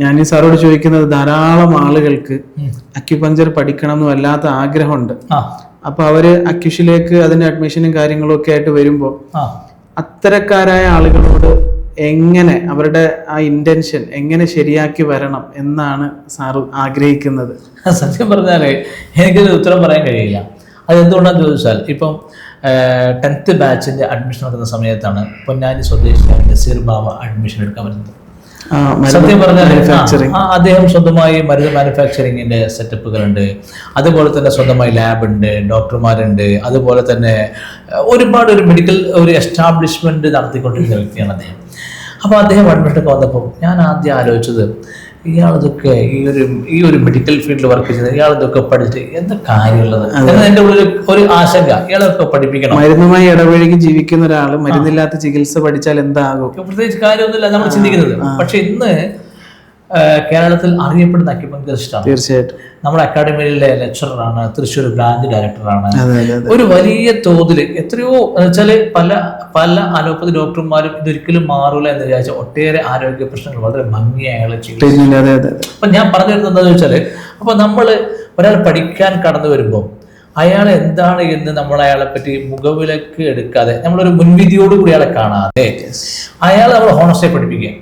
ഞാൻ ഈ സാറോട് ചോദിക്കുന്നത് ധാരാളം ആളുകൾക്ക് അക്യുപഞ്ചർ പഠിക്കണം എന്ന് വല്ലാത്ത ആഗ്രഹമുണ്ട്. അപ്പൊ അവർ അക്യുഷിലേക്ക് അതിന്റെ അഡ്മിഷനും കാര്യങ്ങളും ഒക്കെ ആയിട്ട് വരുമ്പോൾ അത്തരക്കാരായ ആളുകളോട് എങ്ങനെ അവരുടെ ആ ഇന്റൻഷൻ എങ്ങനെ ശരിയാക്കി വരണം എന്നാണ് സാറ് ആഗ്രഹിക്കുന്നത്? സത്യം പറഞ്ഞാൽ എനിക്കത് ഉത്തരം പറയാൻ കഴിയില്ല. അത് എന്തുകൊണ്ടാന്ന് ചോദിച്ചാൽ ഇപ്പം ടെൻത്ത് ബാച്ചിന്റെ അഡ്മിഷൻ നടക്കുന്ന സമയത്താണ് പൊന്നാനി സ്വദേശിയായ നസീർ ബാബ അഡ്മിഷൻ എടുക്കാൻ വരുന്നത്. സത്യം പറഞ്ഞാൽ അദ്ദേഹം സ്വന്തമായി മരുന്ന് മാനുഫാക്ചറിങ്ങിന്റെ സെറ്റപ്പുകളുണ്ട് അതുപോലെ തന്നെ സ്വന്തമായി ലാബ് ഉണ്ട് ഡോക്ടർമാരുണ്ട്. അതുപോലെ തന്നെ ഒരുപാട് ഒരു മെഡിക്കൽ ഒരു എസ്റ്റാബ്ലിഷ്മെന്റ് നടത്തിക്കൊണ്ടിരിക്കുന്ന വ്യക്തിയാണ് അദ്ദേഹം. അപ്പോൾ അദ്ദേഹം അഡ്മിഷനൊക്കെ വന്നപ്പോൾ ഞാൻ ആദ്യം ആലോചിച്ചത് ഇയാളിതൊക്കെ ഈ ഒരു ഈ ഒരു മെഡിക്കൽ ഫീൽഡിൽ വർക്ക് ചെയ്ത് ഇയാളിതൊക്കെ പഠിച്ചിട്ട് എന്താ കാര്യമുള്ളത്? എന്റെ ഉള്ളിൽ ഒരു ആശങ്ക. ഇയാളൊക്കെ പഠിപ്പിക്കണം. മരുന്നുമായി ഇടപഴകി ജീവിക്കുന്ന ഒരാൾ മരുന്നില്ലാത്ത ചികിത്സ പഠിച്ചാൽ എന്താകും? പ്രത്യേകിച്ച് കാര്യമൊന്നുമില്ല നമ്മൾ ചിന്തിക്കുന്നത്. പക്ഷെ ഇന്ന് കേരളത്തിൽ അറിയപ്പെടുന്ന അക്യുപഞ്ചറിസ്റ്റാണ് തീർച്ചയായിട്ടും. നമ്മുടെ അക്കാഡമിയിലെ ലെക്ചറാണ് തൃശ്ശൂർ ബ്രാഞ്ച് ഡയറക്ടറാണ്. ഒരു വലിയ തോതിൽ എത്രയോ വെച്ചാൽ പല പല അലോപ്പതി ഡോക്ടർമാരും ഇതൊരിക്കലും മാറൂല എന്ന് വിചാരിച്ച ഒട്ടേറെ ആരോഗ്യ പ്രശ്നങ്ങൾ വളരെ ഭംഗിയായുള്ള ചികിത്സ അപ്പൊ ഞാൻ പറഞ്ഞു വരുന്നത് എന്താണെന്ന് വെച്ചാൽ അപ്പൊ നമ്മൾ ഒരാൾ പഠിക്കാൻ കടന്നു വരുമ്പോൾ അയാൾ എന്താണ് എന്ന് നമ്മൾ അയാളെ പറ്റി മുഖവിലക്ക് എടുക്കാതെ നമ്മളൊരു മുൻവിധിയോടുകൂടി അയാളെ കാണാതെ അയാൾ നമ്മൾ ഹോണസ്റ്റേ പഠിപ്പിക്കുക.